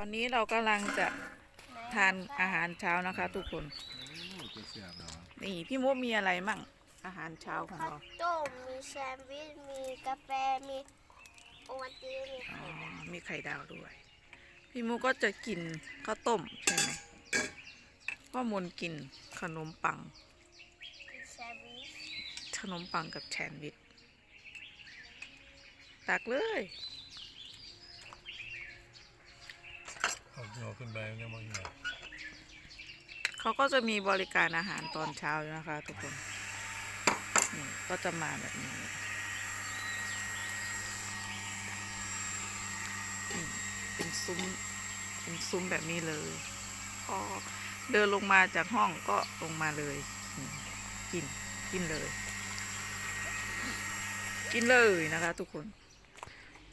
ตอนนี้เรากำลังจะทานอาหารเช้านะคะ ทุกคนจะเสียบเหรอนี่พี่มุกมีอะไรมั่ง อาหารเช้าของข้าวเราต้มมีแซนด์วิชมีกาแฟมีโอวัลตินมีอ๋อไข่ดาวมีไข่ดาวด้วย พี่มุกก็จะกินข้าวต้มใช่ไหมก็มนกินขนมปังมีแซนด์วิชขนมปังกับแชนด์วิชตักเลย เอาขึ้นไปยังไม่เห็นเขาก็จะมีบริการอาหารตอนเช้านะคะ ทุกคนนี่ก็จะมาแบบนี้เป็นซุ้มเป็นซุ้มแบบนี้เลยพอเดินลงมาจากห้องก็ลงมาเลยกินกินเลย กินเลยนะคะ ทุกคน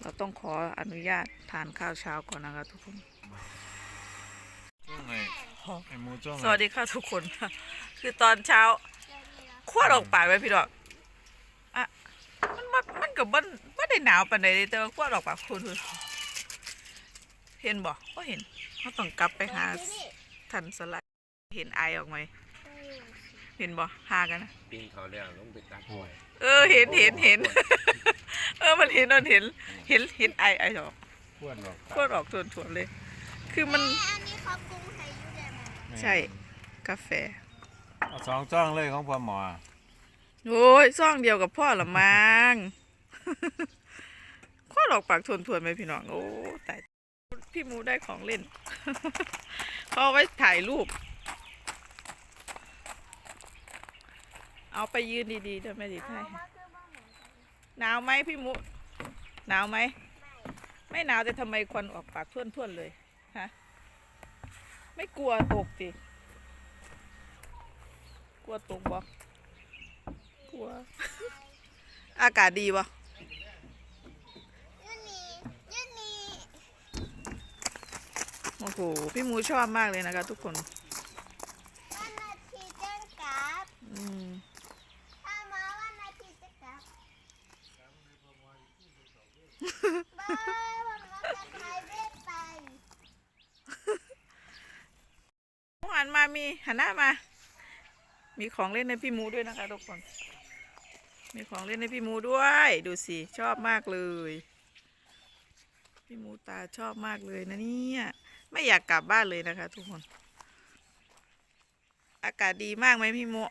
เราต้องขออนุญาตทานข้าวเช้าก่อนนะคะ ทุกคน จ้องไงไอ้หมูจ้องไงสวัสดีค่ะทุกคนคือตอนเช้าขวดออกปากไว้พี่ดอกอะมันมันมันกับมันไม่ได้หนาวปานใดเลยแต่ว่าขวดออกปากคุณเห็นบ่ก็เห็นเขาต้องกลับไปหาทันสไลด์เห็นไอออกไหมเห็นบ่หากันนะปีนเขาแล้วลงไปตัดหอยเออเห็นเห็นเห็น เออมันเห็นมันเห็น เห็นเห็นไอไอออก ขวดหรอกขวดออกทวนทวนๆเลย คือมันแม่อันนี้เขาปรุงให้อยูได้ไหมใช่ กาแฟ เอาสองจ้องเลยของพ่อหมอโอ้ยซ่องเดียวกับพ่อละมัง ข้อหลอกปากทวนทวนๆไหมพี่น้อง โอ้แต่พี่มูได้ของเล่น เขาเอาไว้ถ่ายรูป เอาไปยืนดีๆเดี๋ยวแม่ดิถ่ายให้หนาวไหมพี่มูหนาวไหม ไม่หนาวแต่ทำไมควันออกปากท่วนๆเลย ฮะไม่กลัวตกสิกลัวตกบ่กลัว อากาศดีบ่ยูนี่ยูนี่โอ้โห พี่หมูชอบมากเลยนะคะทุกคนวันอาทิตย์จะกลับอืมถ้ามาวันอาทิตย์จะกลับบายวันวันจะถ่ายเว็บไป หันมามีหันหน้ามา มีของเล่นในพี่มูด้วยนะคะทุกคน มีของเล่นในพี่มูด้วย ดูสิชอบมากเลย พี่มูตาชอบมากเลยนะเนี่ยไม่อยากกลับบ้านเลยนะคะ ทุกคน อากาศดีมากไหมพี่มู